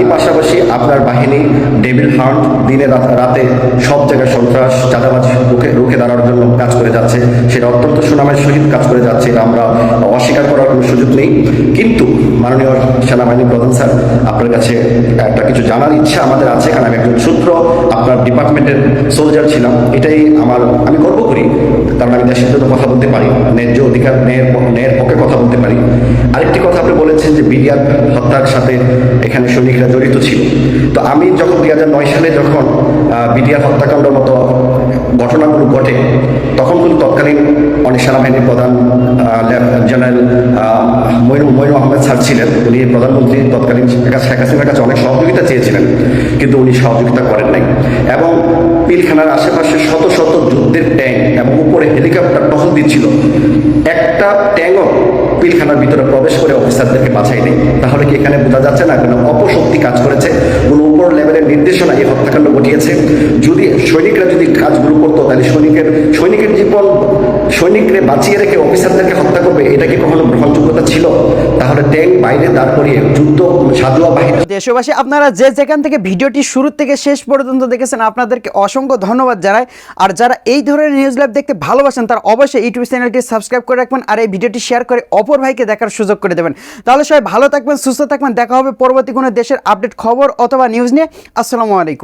এই পাশাপাশি আপনার বাহিনী, ডেভিল হান্ট, দিনে রাতে সব জায়গায় সন্ত্রাস, চাঁদাবাজ রুখে রুখে দাঁড়ানোর জন্য কাজ করে যাচ্ছে। সেটা অত্যন্ত সুনামের সহিত কাজ করে যাচ্ছে, এটা আমরা অস্বীকার করার কোনো সুযোগ নেই। কিন্তু মাননীয় সেনাবাহিনী প্রধান স্যার, আপনার কাছে একটা কিছু জানার ইচ্ছা আমাদের আছে, কারণ আমি একজন সূত্র, আপনার ডিপার্টমেন্টের সোলজার ছিলাম। এটাই আমার আমি গর্ব করি, কারণ আমি দেশের জন্য কথা বলতে পারি, ন্যায্য অধিকার, ন্যায়ের ন্যায়ের পক্ষে কথা বলতে পারি। আরেকটি কথা আপনি বলেছেন যে বিডিআর হত্যার সাথে এখানে সৈনিকরা জড়িত ছিল। তো আমি যখন দুই হাজার নয় সালে যখন বিডিআর হত্যাকাণ্ড মতো ঘটনাগুলো ঘটে, তখন কিন্তু তৎকালীন অনেক সেনাবাহিনীর প্রধান জেনারেল মইনু মইনু আহমেদ স্যার ছিলেন। উনি প্রধানমন্ত্রী তৎকালীন শেখ হাসিনার কাছে অনেক সহযোগিতা চেয়েছিলেন, কিন্তু উনি সহযোগিতা করেন নাই। এবং পিলখানার আশেপাশে শত শত যুদ্ধের ট্যাঙ্ক এবং উপরে হেলিকপ্টার টহল দিচ্ছিল। একটা ট্যাঙ্কও পিলখানার ভিতরে প্রবেশ করে অফিসারদেরকে বাছাই নেই তাহলে কি এখানে বোঝা যাচ্ছে না কোনো অপশক্তি কাজ করেছে। কোনো উপর লেভেলের নির্দেশনা এই হত্যাকাণ্ড ঘটিয়েছে। যদি সৈনিকরা যদি কাজগুলো করতো, তাহলে সৈনিকের সৈনিকের জীবন সৈনিকরে বাঁচিয়ে রেখে অফিসারদেরকে হত্যা করবে, এটা কি কখনো গ্রহণযোগ্যতা ছিল? তাহলে ট্যাঙ্ক বাইরে দাঁড় করিয়ে যুদ্ধ সাজুয়া বাহিনী। দেশবাসী, আপনারা যে যেখান থেকে ভিডিওটি শুরু থেকে শেষ পর্যন্ত দেখেছেন, আপনাদেরকে অসংখ্য ধন্যবাদ জানাই। আর যারা এই ধরনের নিউজ লাইভ দেখতে ভালোবাসেন, তারা অবশ্যই ইউটিউব চ্যানেলটি সাবস্ক্রাইব করে রাখবেন আর এই ভিডিওটি শেয়ার করে অপর ভাইকে দেখার সুযোগ করে দেবেন। তাহলে সবাই ভালো থাকবেন, সুস্থ থাকবেন। দেখা হবে পরবর্তী কোনো দেশের আপডেট খবর অথবা নিউজ নিয়ে। আসসালামু আলাইকুম।